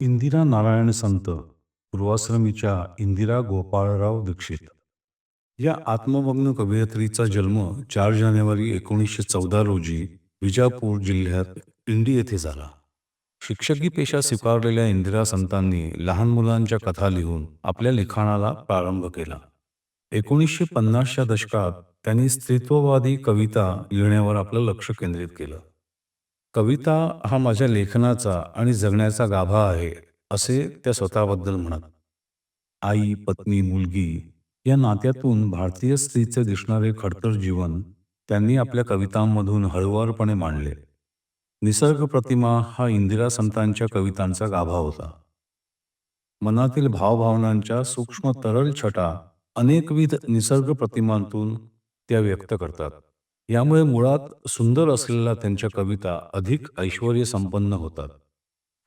इंदिरा नारायण संत पूर्वाश्रमीच्या इंदिरा गोपाळराव दीक्षित. या आत्मभग्न कवयित्रीचा जन्म चार जानेवारी एकोणीसशे चौदा रोजी विजापूर जिल्ह्यात इंडी येथे झाला. शिक्षकी पेशा स्वीकारलेल्या इंदिरा संतांनी लहान मुलांच्या कथा लिहून आपल्या लिखाणाला प्रारंभ केला. एकोणीसशे पन्नासच्या दशकात त्यांनी स्त्रीत्ववादी कविता लिहिण्यावर आपलं लक्ष केंद्रित केलं. कविता हा माझ्या लेखनाचा आणि जगण्याचा गाभा आहे असे त्या स्वतःबद्दल म्हणत. आई पत्नी मुलगी या नात्यातून भारतीय स्त्रीचे दिसणारे खडतर जीवन त्यांनी आपल्या कवितांमधून हळुवारपणे मांडले. निसर्ग प्रतिमा हा इंदिरा संतांच्या कवितांचा गाभा होता. मनातील भावभावनांच्या सूक्ष्म तरल छटा अनेकविध निसर्ग प्रतिमांतून त्या व्यक्त करतात. यामुळे मुळात सुंदर असलेल्या त्यांच्या कविता अधिक ऐश्वर संपन्न होतात.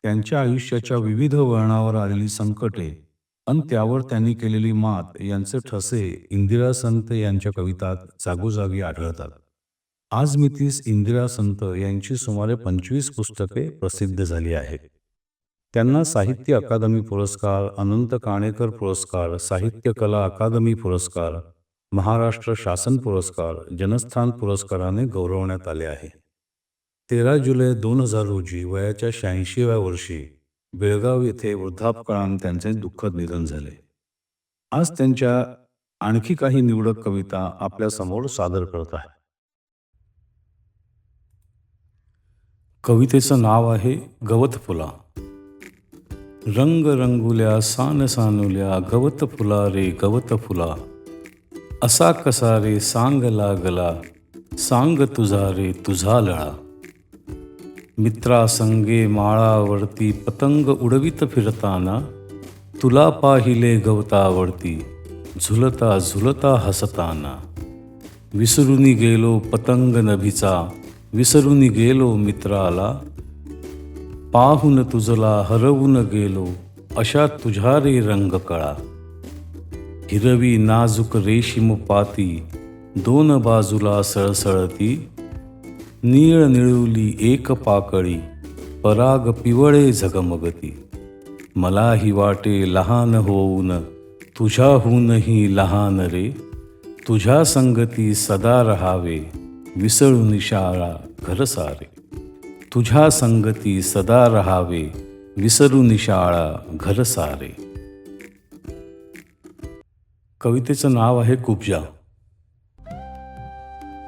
त्यांच्या आयुष्याच्या विविध वळणावर आलेली संकटे आणि त्यावर त्यांनी केलेली मात यांचे ठसे इंदिरा संत यांच्या कवितात जागोजागी आढळतात. आज मितीस इंदिरा संत यांची सुमारे पंचवीस पुस्तके प्रसिद्ध झाली आहेत. त्यांना साहित्य अकादमी पुरस्कार अनंत काणेकर पुरस्कार साहित्य कला अकादमी पुरस्कार महाराष्ट्र शासन पुरस्कार जनस्थान पुरस्काराने गौरवण्यात आले आहे. तेरा जुलै दोन हजार रोजी वयाच्या शहाऐंशीव्या वर्षी बेळगाव येथे वृद्धापकाळान त्यांचे दुःखद निधन झाले. आज त्यांच्या आणखी काही निवडक कविता आपल्यासमोर सादर करत आहे कवितेचं नाव आहे गवत फुला. रंग रंगुल्या सान सानुल्या गवत फुला रे गवत फुला. असा कसा रे सांग लागला सांग तुझा रे तुझा लळा. मित्रा संगे माळावरती पतंग उडवीत फिरताना तुला पाहिले गवतावरती झुलता झुलता हसताना. विसरूनी गेलो पतंग नभीचा विसरूनी गेलो मित्राला. पाहून तुझला हरवून गेलो अशा तुझ्या रे रंग कळा हिरवी नाजूक रेशीम पाती दोन बाजूला सळसळती नीळ निळुली एक पाकळी पराग पिवळे झगमगती. मलाही वाटे लहान होऊन तुझ्याहूनही लहान रे तुझ्या संगती सदा रहावे विसळून शाळा घर सारे. तुझ्या संगती सदा रहावे विसरून शाळा घर सारे. कवितेचं नाव आहे कुब्जा.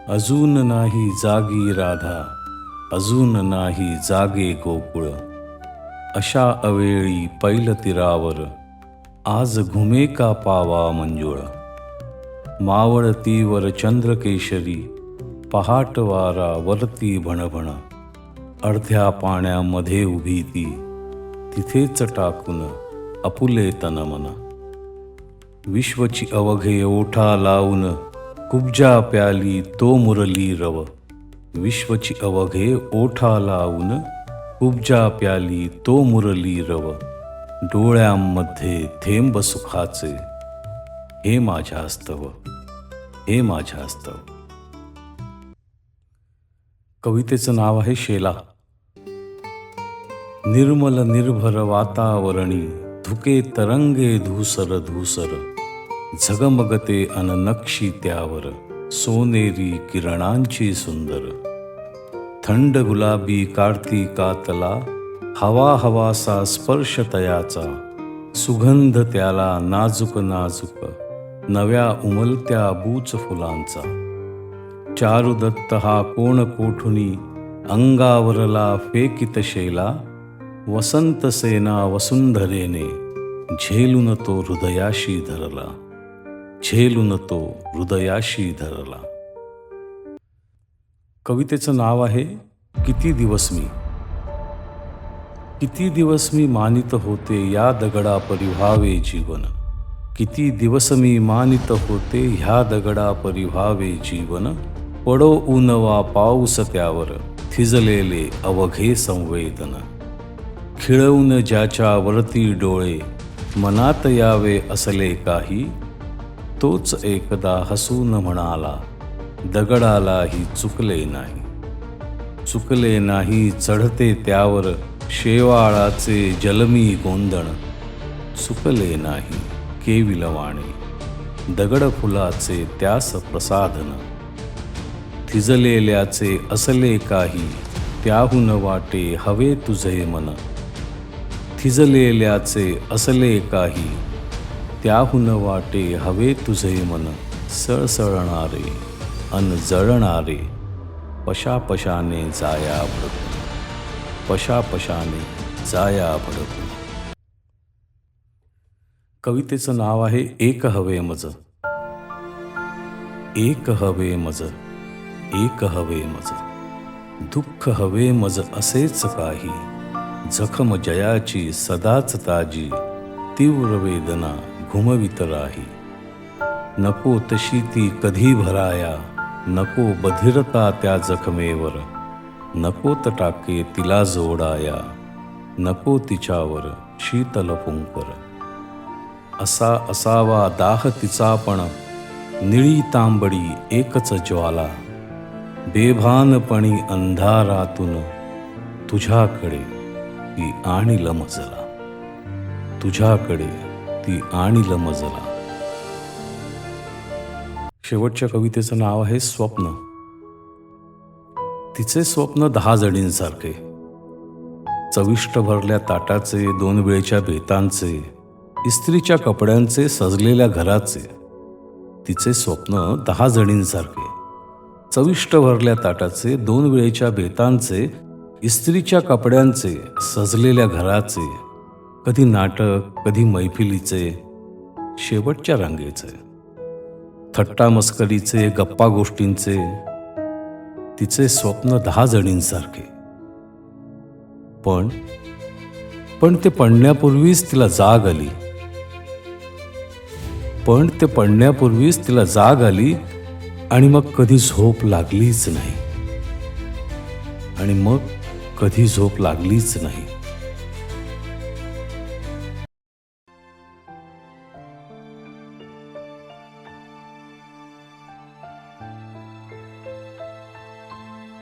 अजून नाही जागी राधा अजून नाही जागे गोकुळ. अशा अवेळी पैल तीरावर आज घुमे का पावा मंजुळ. मावळतीवर चंद्रकेशरी पहाटवारा वरती भणभण. अर्ध्या पाण्यामध्ये उभी ती तिथेच टाकून अपुले तनमना. विश्वची अवघे ओठा लावून कुब्जा प्याली तो मुरली रव. विश्वची अवघे ओठा लावून कुब्जा प्याली तो मुरली रव. डोळ्यांमध्ये थेंब सुखाचे. हे माझ्या अस्तव हे माझ्या स्तव कवितेचं नाव आहे शेला. निर्मल निर्भर वातावरणी धुके तरंगे धूसर धूसर. झगमगते अननक्षी त्यावर सोनेरी किरणांची सुंदर. थंड गुलाबी कार्तिकातला हवा हवासा स्पर्श तयाचा. सुगंध त्याला नाजूक नाजूक नव्या उमलत्या बूच फुलांचा. चारुदत्त हा कोण कोठुनी अंगावरला फेकित शेला वसंत सेना वसुंधरेने झेलून तो हृदयाशी धरला. झेलून तो हृदयाशी धरला. कवितेचं नाव आहे किती दिवस मी. किती दिवस मी मानित होते या दगडा परिव्हावे जीवन. किती दिवस मी मानित होते ह्या दगडा परिव्हावे जीवन. पडो ऊन वा पाऊस त्यावर थिजलेले अवघे संवेदन. खिळवून ज्याच्या वरती डोळे मनात यावे असले काही तोच एकदा हसून म्हणाला दगडालाही चुकले नाही. चुकले नाही चढते त्यावर शेवाळाचे जलमी गोंदण चुकले नाही केविलवाणे दगड फुलाचे त्यास प्रसाधन. थिजलेल्याचे असले काही त्याहून वाटे हवे तुझे मन. थिजलेल्याचे असले काही त्याहून वाटे हवे तुझे मन सळसळणारे अन जळणारे. पशापशाने जाया भडकू पशापशाने जाया भडकू. कवितेचं नाव आहे एक हवे मज. एक हवे मज एक हवे मज. दुःख हवे मज असेच काही जखम जयाची सदाच ताजी तीव्र वेदना घुमवित राही नको तशी ती कधी भराया नको बधिरता त्या जखमेवर नकोत टाके तिला जोडाया नको तिच्यावर शीतल पुंकर. असा असावा दाह तिचा पण निळी तांबडी एकच ज्वाला. बेभानपणी अंधारातून तुझ्याकडे ती आणील मजला. तुझ्याकडे ती आणील मजला शेवटच्या कवितेचं नाव आहे स्वप्न. तिचे स्वप्न दहा जणींसारखे. चविष्ट भरल्या ताटाचे दोन वेळच्या बेतांचे इस्त्रीच्या कपड्यांचे सजलेल्या घराचे. तिचे स्वप्न दहा जणींसारखे. चविष्ट भरल्या ताटाचे दोन वेळेच्या बेतांचे इस्त्रीच्या कपड्यांचे सजलेल्या घराचे. कधी नाटक कधी मैफिलीचे शेवटच्या रांगेचे थट्टा मस्करीचे गप्पा गोष्टींचे तिचे स्वप्न दहा जणींसारखे. पण पण ते पडण्यापूर्वीच तिला जाग आली. पण ते पडण्यापूर्वीच तिला जाग आली आणि मग कधी झोप लागलीच नाही. आणि मग कधी झोप लागलीच नाही.